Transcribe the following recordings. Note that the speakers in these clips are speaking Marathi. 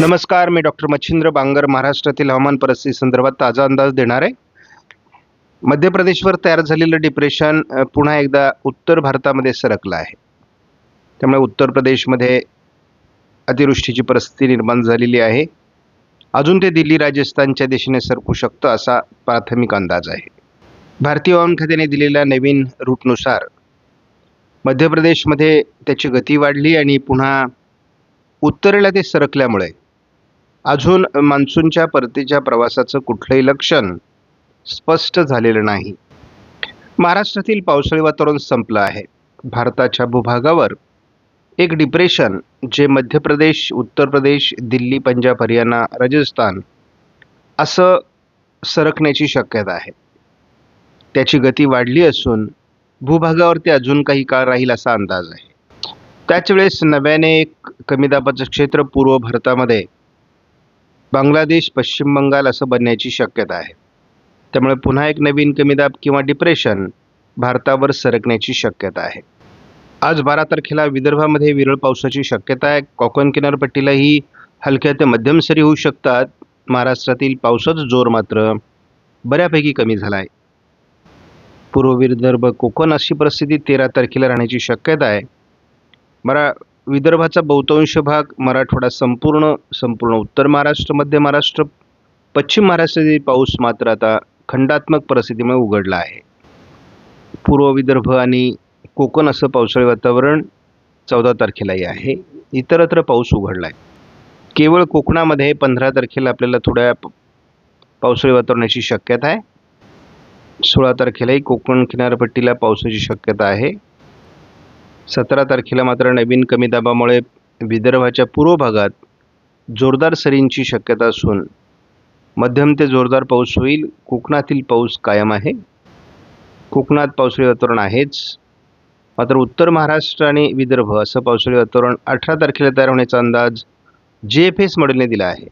नमस्कार मी डॉक्टर मच्छिंद्र बांगर महाराष्ट्रातील हवामान परिस्थिती संदर्भात ताजा अंदाज देणार आहे. मध्य प्रदेशवर तयार झालेलं डिप्रेशन पुन्हा एकदा उत्तर भारतामध्ये सरकलं आहे. त्यामुळे उत्तर प्रदेशमध्ये अतिवृष्टीची परिस्थिती निर्माण झालेली आहे. अजून ते दिल्ली राजस्थानच्या दिशेने सरकू शकतं असा प्राथमिक अंदाज आहे. भारतीय हवामान खात्याने दिलेल्या नवीन रूटनुसार मध्य प्रदेशमध्ये त्याची गती वाढली आणि पुन्हा उत्तरेला ते सरकल्यामुळे अजून मान्सूनच्या परतीच्या प्रवासाचं कुठलंही लक्षण स्पष्ट झालेलं नाही. महाराष्ट्रातील पावसाळी वातावरण संपलं आहे. भारताच्या भूभागावर एक डिप्रेशन जे मध्य प्रदेश उत्तर प्रदेश दिल्ली पंजाब हरियाणा राजस्थान असं सरकण्याची शक्यता आहे. त्याची गती वाढली असून भूभागावरती अजून काही काळ राहील असा अंदाज आहे. त्याच वेळेस नव्याने एक कमी दाबाचं क्षेत्र पूर्व भारतामध्ये बांगलादेश पश्चिम बंगाल असं बनण्याची शक्यता आहे. त्यामुळे पुन्हा एक नवीन कमी दाब किंवा डिप्रेशन भारतावर सरकण्याची शक्यता आहे. आज बारा तारखेला विदर्भामध्ये विरळ पावसाची शक्यता आहे. कोकण किनारपट्टीलाही हलक्या ते मध्यम सरी होऊ शकतात. महाराष्ट्रातील पावसाचा जोर मात्र बऱ्यापैकी कमी झाला आहे. पूर्व विदर्भ कोकण अशी परिस्थिती तेरा तारखेला राहण्याची शक्यता आहे. मरा विदर्भाचा बहुतांश भाग मराठवाडा संपूर्ण संपूर्ण उत्तर महाराष्ट्र मध्य महाराष्ट्र पश्चिम महाराष्ट्रातील पाऊस मात्र आता खंडात्मक परिस्थितीमुळे उघडला आहे. पूर्व विदर्भ आणि कोकण असं पावसाळी वातावरण चौदा तारखेलाही आहे. इतरत्र पाऊस उघडला आहे केवळ कोकणामध्ये पंधरा तारखेला आपल्याला थोड्या पावसाळी वातावरणाची शक्यता आहे. सोळा तारखेलाही कोकण किनारपट्टीला पावसाची शक्यता आहे. सतरा तारखेला मात्र नवीन कमी दाबामुळे विदर्भाच्या पूर्व भागात जोरदार सरींची शक्यता असून मध्यम ते जोरदार पाऊस होईल. कोकणातील पाऊस कायम आहे. कोकणात पावसाळी वातावरण आहेच. मात्र उत्तर महाराष्ट्र आणि विदर्भ असं पावसाळी वातावरण अठरा तारखेला तयार होण्याचा अंदाज जे एफ एस मॉडेलने दिला आहे.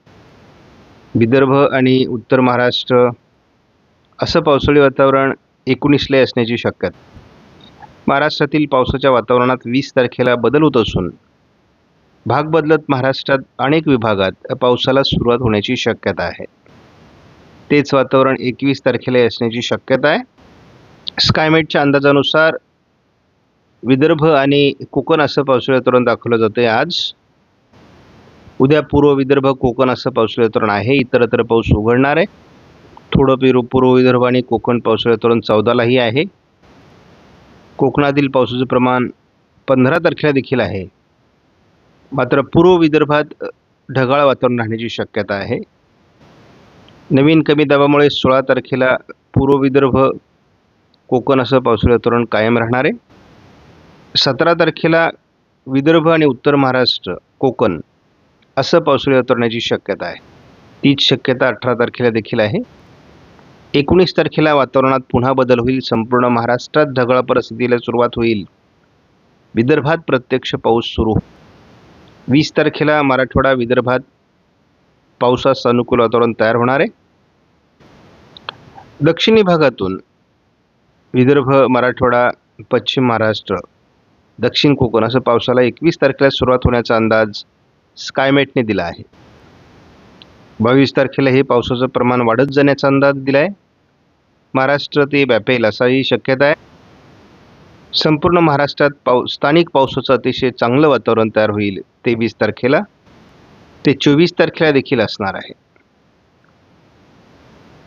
विदर्भ आणि उत्तर महाराष्ट्र असं पावसाळी वातावरण एकोणीसला असण्याची शक्यता. महाराष्ट्रातील पावसाच्या वातावरणात वीस तारखेला बदल होत असून भाग बदलत महाराष्ट्रात अनेक विभागात पावसाला सुरुवात होण्याची शक्यता आहे. तेच वातावरण एकवीस तारखेला असण्याची शक्यता आहे. स्कायमेटच्या अंदाजानुसार विदर्भ आणि कोकण असं पावसाळी वातावरण दाखवलं जातं आहे आज. उद्या पूर्व विदर्भ कोकण असं पावसाळी वातावरण आहे. इतरत्र पाऊस उघडणार आहे. थोडं पेरू पूर्व विदर्भ आणि कोकण पावसाळी वातावरण चौदालाही आहे. कोकणातील पावसाचं प्रमाण पंधरा तारखेला देखील आहे. मात्र पूर्व विदर्भात ढगाळ वातावरण राहण्याची शक्यता आहे. नवीन कमी दाबामुळे सोळा तारखेला पूर्व विदर्भ कोकण असं पावसाळी वातावरण कायम राहणार आहे. सतरा तारखेला विदर्भ आणि उत्तर महाराष्ट्र कोकण असं पावसाळी वातावरणाची शक्यता आहे. तीच शक्यता अठरा तारखेला देखील आहे. एकोणीस तारखेला वातावरणात पुन्हा बदल होईल. संपूर्ण महाराष्ट्रात ढगाळ परिस्थितीला सुरुवात होईल. विदर्भात प्रत्यक्ष पाऊस सुरू. वीस तारखेला मराठवाडा विदर्भात पावसास अनुकूल वातावरण तयार होणार आहे. दक्षिणी भागातून विदर्भ मराठवाडा पश्चिम महाराष्ट्र दक्षिण कोकण असं पावसाला एकवीस तारखेला सुरुवात होण्याचा अंदाज स्कायमेटने दिला आहे. बावीस तारखेला हे पावसाचं प्रमाण वाढत जाण्याचा अंदाज दिला आहे महाराष्ट्र ते व्यापेल असाही शक्यता आहे. संपूर्ण महाराष्ट्रात पाऊ स्थानिक पावसाचं अतिशय चांगलं वातावरण तयार होईल तेवीस तारखेला. ते चोवीस तारखेला देखील असणार आहे.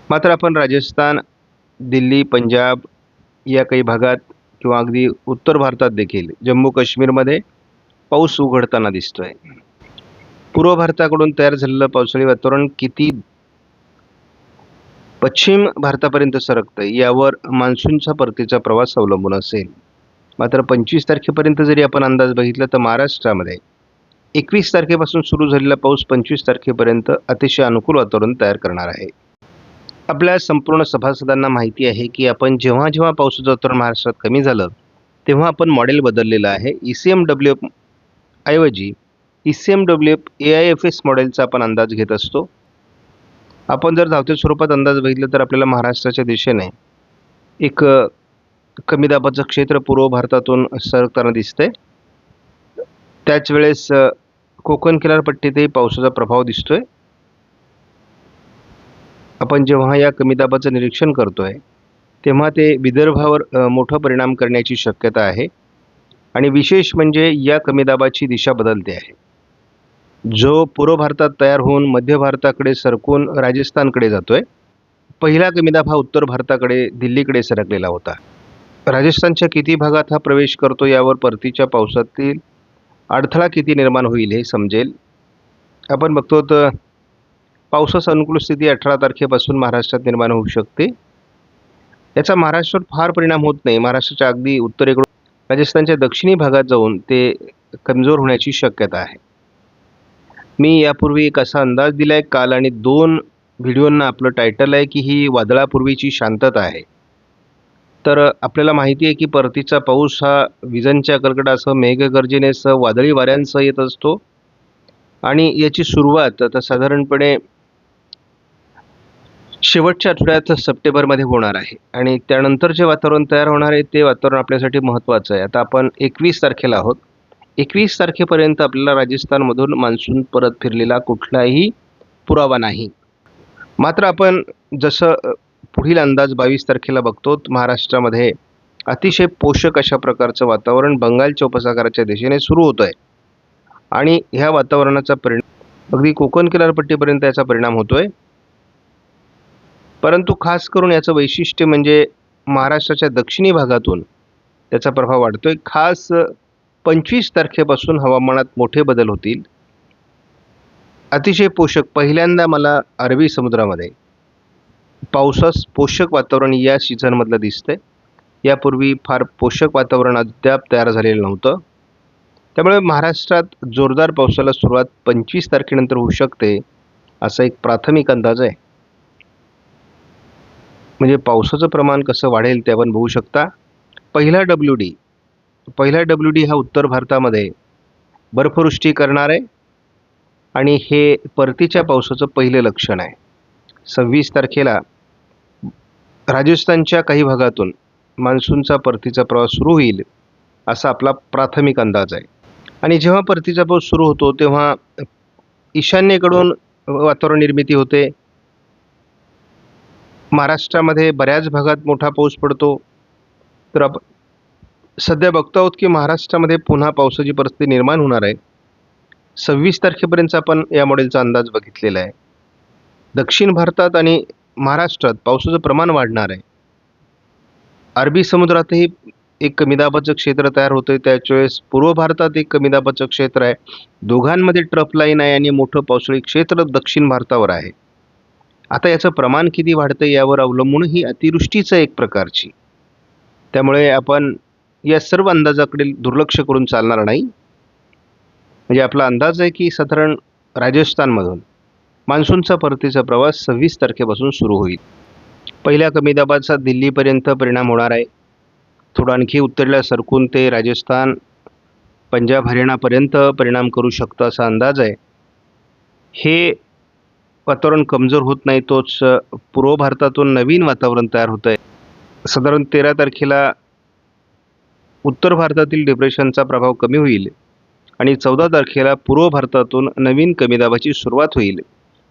मात्र आपण राजस्थान दिल्ली पंजाब या काही भागात किंवा अगदी उत्तर भारतात देखील जम्मू काश्मीरमध्ये पाऊस उघडताना दिसतोय. पूर्व भारताकडून तयार झालेलं पावसाळी वातावरण किती पश्चिम भारतापर्यंत सरकतं यावर मान्सूनचा परतीचा प्रवास अवलंबून असेल. मात्र पंचवीस तारखेपर्यंत जरी आपण अंदाज बघितला तर महाराष्ट्रामध्ये एकवीस तारखेपासून सुरू झालेला पाऊस पंचवीस तारखेपर्यंत अतिशय अनुकूल वातावरण तयार करणार आहे. आपल्या संपूर्ण सभासदांना माहिती आहे की आपण जेव्हा जेव्हा पावसाचं वातावरण महाराष्ट्रात कमी झालं तेव्हा आपण मॉडेल बदललेलं आहे. E C M W F ऐवजी E C M W F A I F S मॉडेलचा आपण अंदाज घेत असतो. आपण जर धावत्या स्वरूपात अंदाज बघितलं तर आपल्याला महाराष्ट्राच्या दिशेने एक कमी दाबाचं क्षेत्र पूर्व भारतातून सरकताना दिसतंय. त्याच वेळेस कोकण किनारपट्टीतही पावसाचा प्रभाव दिसतोय. आपण जेव्हा या कमी दाबाचं निरीक्षण करतोय तेव्हा ते विदर्भावर मोठा परिणाम करण्याची शक्यता आहे. आणि विशेष म्हणजे या कमी दाबाची दिशा बदलते आहे. जो पूर्व भारतात तयार होऊन मध्य भारताकडे सरकून राजस्थानकडे जातो आहे पहिला कमी दाब हा उत्तर भारताकडे दिल्लीकडे सरकलेला होता. राजस्थानच्या किती भागात हा प्रवेश करतो यावर परतीच्या पावसातील अडथळा किती निर्माण होईल हे समजेल. आपण बघतो तर पावसास अनुकूल स्थिती अठरा तारखेपासून महाराष्ट्रात निर्माण होऊ शकते. याचा महाराष्ट्रावर फार परिणाम होत नाही. महाराष्ट्राच्या अगदी उत्तरेकडून राजस्थानच्या दक्षिणी भागात जाऊन ते कमजोर होण्याची शक्यता आहे. मी यापूर्वी एक असा अंदाज दिला आहे काल आणि दोन व्हिडिओंना आपलं टायटल आहे की ही वादळापूर्वीची शांतता आहे. तर आपल्याला माहिती आहे की परतीचा पाऊस हा विजांच्या कडकडासह मेघगर्जनेसह वादळी वाऱ्यांसह येत असतो. आणि याची सुरुवात आता साधारणपणे शेवटच्या आठवड्यात सप्टेंबरमध्ये होणार आहे. आणि त्यानंतर जे वातावरण तयार होणार आहे ते वातावरण आपल्यासाठी महत्त्वाचं आहे. आता आपण एकवीस तारखेला आहोत. एकवीस तारखेपर्यंत आपल्याला राजस्थानमधून मान्सून परत फिरलेला कुठलाही पुरावा नाही. मात्र आपण जसं पुढील अंदाज बावीस तारखेला बघतो महाराष्ट्रामध्ये अतिशय पोषक अशा प्रकारचं वातावरण बंगालच्या उपसागराच्या दिशेने सुरू होतं आहे आणि ह्या वातावरणाचा परिणाम अगदी कोकण किनारपट्टीपर्यंत याचा परिणाम होतो आहे परंतु खास करून याचं वैशिष्ट्य म्हणजे महाराष्ट्राच्या दक्षिणी भागातून त्याचा प्रभाव वाढतो आहे खास पंचवीस तारखेपासून हवामानात मोठे बदल होतील. अतिशय पोषक पहिल्यांदा मला अरबी समुद्रामध्ये पावसास पोषक वातावरण या सीझनमधलं दिसतंय. यापूर्वी फार पोषक वातावरण अद्याप तयार झालेलं नव्हतं. त्यामुळे महाराष्ट्रात जोरदार पावसाला सुरुवात पंचवीस तारखेनंतर होऊ शकते असा एक प्राथमिक अंदाज आहे. म्हणजे पावसाचं प्रमाण कसं वाढेल ते आपण बघू शकता. पहिला डब्ल्यू डी पहिला डब्ल्यू डी हा उत्तर भारतामध्ये बर्फवृष्टी करणार आहे आणि हे परतीच्या पावसाचं पहिलं लक्षण आहे. सव्वीस तारखेला राजस्थानच्या काही भागातून मान्सूनचा परतीचा प्रवास सुरू होईल असा आपला प्राथमिक अंदाज आहे. आणि जेव्हा परतीचा पाऊस सुरू होतो तेव्हा ईशान्येकडून वातावरण निर्मिती होते. महाराष्ट्रामध्ये बऱ्याच भागात मोठा पाऊस पडतो. तर आप सध्या बघतो आहोत की महाराष्ट्रामध्ये पुन्हा पावसाची परिस्थिती निर्माण होणार आहे. सव्वीस तारखेपर्यंत आपण या मॉडेलचा अंदाज बघितलेला आहे. दक्षिण भारतात आणि महाराष्ट्रात पावसाचं प्रमाण वाढणार आहे. अरबी समुद्रातही एक कमी दाबाचं क्षेत्र तयार होतं आहे त्याच्यावेळेस पूर्व भारतात एक कमी दाबाचं क्षेत्र आहे. दोघांमध्ये ट्रफ लाईन आहे आणि मोठं पावसाळी क्षेत्र दक्षिण भारतावर आहे. आता याचं प्रमाण किती वाढतं यावर अवलंबून ही अतिवृष्टीचं एक प्रकारची. त्यामुळे आपण या सर्व अंदाजाकडे दुर्लक्ष करून चालणार नाही. म्हणजे आपला अंदाज आहे की साधारण राजस्थानमधून मान्सूनचा परतीचा प्रवास सव्वीस तारखेपासून सुरू होईल. पहिल्या कमी दाबाचा दिल्लीपर्यंत परिणाम होणार आहे. थोडं आणखी उत्तरेला सरकून ते राजस्थान पंजाब हरियाणापर्यंत परिणाम करू शकतं असा अंदाज आहे. हे वातावरण कमजोर होत नाही तोच पूर्व भारतातून नवीन वातावरण तयार होत आहे साधारण तेरा तारखेला उत्तर भारतातील डिप्रेशनचा प्रभाव कमी होईल आणि चौदा तारखेला पूर्व भारतातून नवीन कमी दाबाची सुरुवात होईल.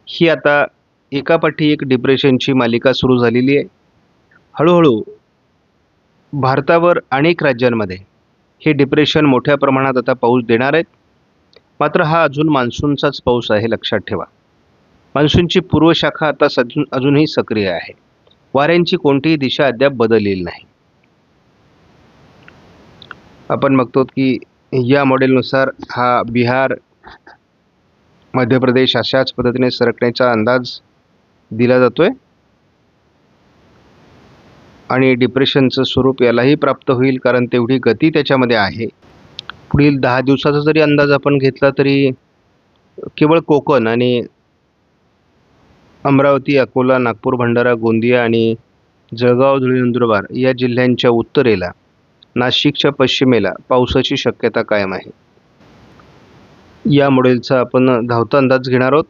ही आता एकापाठी एक डिप्रेशनची मालिका सुरू झालेली आहे. हळूहळू भारतावर अनेक राज्यांमध्ये हे डिप्रेशन मोठ्या प्रमाणात आता पाऊस देणार आहेत. मात्र हा अजून मान्सूनचाच पाऊस आहे लक्षात ठेवा. मान्सूनची पूर्वशाखा आता सजून अजूनही सक्रिय आहे. वाऱ्यांची कोणतीही दिशा अद्याप बदललेली नाही. आपण बघतो की या मॉडेलनुसार हा बिहार मध्य प्रदेश अशाच पद्धतीने सरकण्याचा अंदाज दिला जातोय. आणि डिप्रेशनचं स्वरूप यालाही प्राप्त होईल कारण तेवढी गती त्याच्यामध्ये आहे. पुढील दहा दिवसाचा जरी अंदाज आपण घेतला तरी केवळ कोकण आणि अमरावती अकोला नागपूर भंडारा गोंदिया आणि जळगाव धुळे नंदुरबार या जिल्ह्यांच्या उत्तरेला नाशिकच्या पश्चिमेला पावसाची शक्यता कायम आहे. या मॉडेलचा आपण धावता अंदाज घेणार आहोत.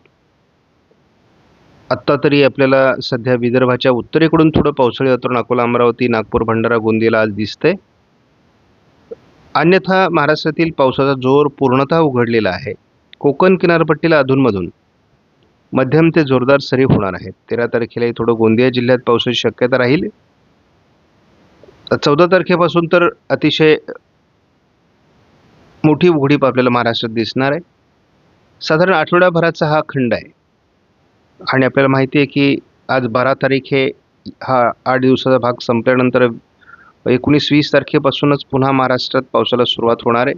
आत्ता तरी आपल्याला सध्या विदर्भाच्या उत्तरेकडून थोडं पावसाळी वातावरण अकोला अमरावती नागपूर भंडारा गोंदियाला आज दिसतंय. अन्यथा महाराष्ट्रातील पावसाचा जोर पूर्णतः उघडलेला आहे. कोकण किनारपट्टीला अधूनमधून मध्यम ते जोरदार सरी होणार आहेत. तेरा तारखेलाही थोडं गोंदिया जिल्ह्यात पावसाची शक्यता राहील. चौदा तारखेपासून तर अतिशय मोठी उघडीप आपल्याला महाराष्ट्रात दिसणार आहे. साधारण आठवड्याभराचा हा खंड आहे. आणि आपल्याला माहिती आहे की आज बारा तारीख हे हा आठ दिवसाचा भाग संपल्यानंतर एकोणीस वीस तारखेपासूनच पुन्हा महाराष्ट्रात पावसाला सुरुवात होणार आहे.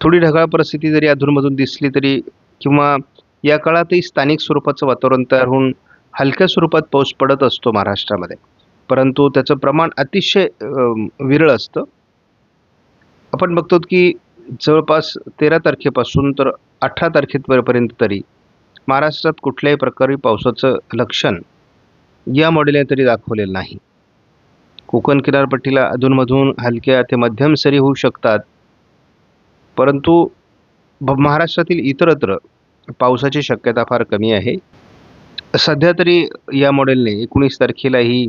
थोडी ढगाळ परिस्थिती जरी अधूनमधून दिसली तरी किंवा या काळातही स्थानिक स्वरूपाचं वातावरण तयार होऊन हलक्या स्वरूपात पाऊस पडत असतो महाराष्ट्रामध्ये. परंतु त्याचं प्रमाण अतिशय विरळ असतं. आपण बघतो की जवळपास तेरा तारखेपासून तर अठरा तारखेपर्यंत तरी महाराष्ट्रात कुठल्याही प्रकारे पावसाचं लक्षण या मॉडेलने तरी दाखवलेलं नाही. कोकण किनारपट्टीला अधूनमधून हलक्या ते मध्यम सरी होऊ शकतात. परंतु भ- महाराष्ट्रातील इतरत्र पावसाची शक्यता फार कमी आहे. सध्या तरी या मॉडेलने एकोणीस तारखेलाही